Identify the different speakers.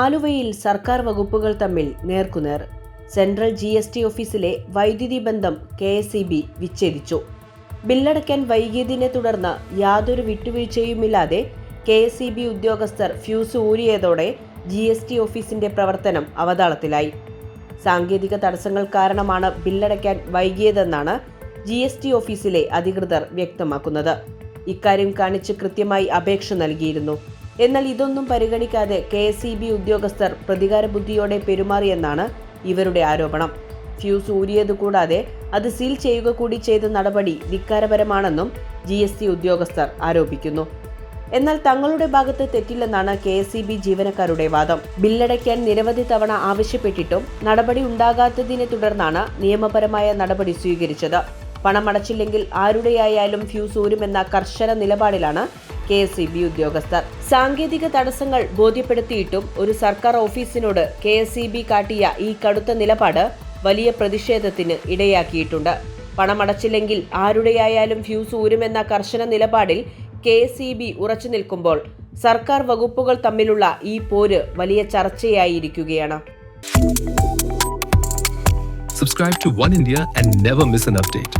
Speaker 1: ആലുവയിൽ സർക്കാർ വകുപ്പുകൾ തമ്മിൽ നേർക്കുനേർ. സെൻട്രൽ ജി എസ് ടി ഓഫീസിലെ വൈദ്യുതി ബന്ധം കെ എസ് ഇ ബി വിച്ഛേദിച്ചു. ബില്ലടയ്ക്കാൻ വൈകിയതിനെ തുടർന്ന് യാതൊരു വിട്ടുവീഴ്ചയുമില്ലാതെ കെ എസ് ഇ ബി ഉദ്യോഗസ്ഥർ ഫ്യൂസ് ഊരിയതോടെ ജി എസ് ടി ഓഫീസിന്റെ പ്രവർത്തനം അവതാളത്തിലായി. സാങ്കേതിക തടസ്സങ്ങൾ കാരണമാണ് ബില്ലടയ്ക്കാൻ വൈകിയതെന്നാണ് ജി എസ് ടി ഓഫീസിലെ അധികൃതർ വ്യക്തമാക്കുന്നത്. ഇക്കാര്യം കാണിച്ച് കൃത്യമായി അപേക്ഷ നൽകിയിരുന്നു. എന്നാൽ ഇതൊന്നും പരിഗണിക്കാതെ കെ എസ് ഇ ബി ഉദ്യോഗസ്ഥർ പ്രതികാര ബുദ്ധിയോടെ പെരുമാറിയെന്നാണ് ഇവരുടെ ആരോപണം. ഫ്യൂസ് ഊരിയത് കൂടാതെ അത് സീൽ ചെയ്യുക കൂടി ചെയ്ത നടപടി ധിക്കാരപരമാണെന്നും ജി എസ് ടി ഉദ്യോഗസ്ഥർ ആരോപിക്കുന്നു. എന്നാൽ തങ്ങളുടെ ഭാഗത്ത് തെറ്റില്ലെന്നാണ് കെ എസ് ഇ ബി ജീവനക്കാരുടെ വാദം. ബില്ലടയ്ക്കാൻ നിരവധി തവണ ആവശ്യപ്പെട്ടിട്ടും നടപടി ഉണ്ടാകാത്തതിനെ തുടർന്നാണ് നിയമപരമായ നടപടി സ്വീകരിച്ചത്. പണമടച്ചില്ലെങ്കിൽ ആരുടെയായാലും ഫ്യൂസ് ഊരുമെന്ന കർശന നിലപാടിലാണ് കെ എസ് ഇ ബി ഉദ്യോഗസ്ഥർ. സാങ്കേതിക തടസ്സങ്ങൾ ബോധ്യപ്പെടുത്തിയിട്ടും ഒരു സർക്കാർ ഓഫീസിനോട് കെ എസ് ഇ ബി കാട്ടിയ ഈ കടുത്ത നിലപാട് വലിയ പ്രതിഷേധത്തിന് ഇടയാക്കിയിട്ടുണ്ട്. പണമടച്ചില്ലെങ്കിൽ ആരുടെയായാലും ഫ്യൂസ് ഊരുമെന്ന കർശന നിലപാടിൽ കെ എസ് ഇ ബി ഉറച്ചു നിൽക്കുമ്പോൾ സർക്കാർ വകുപ്പുകൾ തമ്മിലുള്ള ഈ പോര് വലിയ ചർച്ചയായിരിക്കുകയാണ്.
Speaker 2: Subscribe to One India and never miss an update.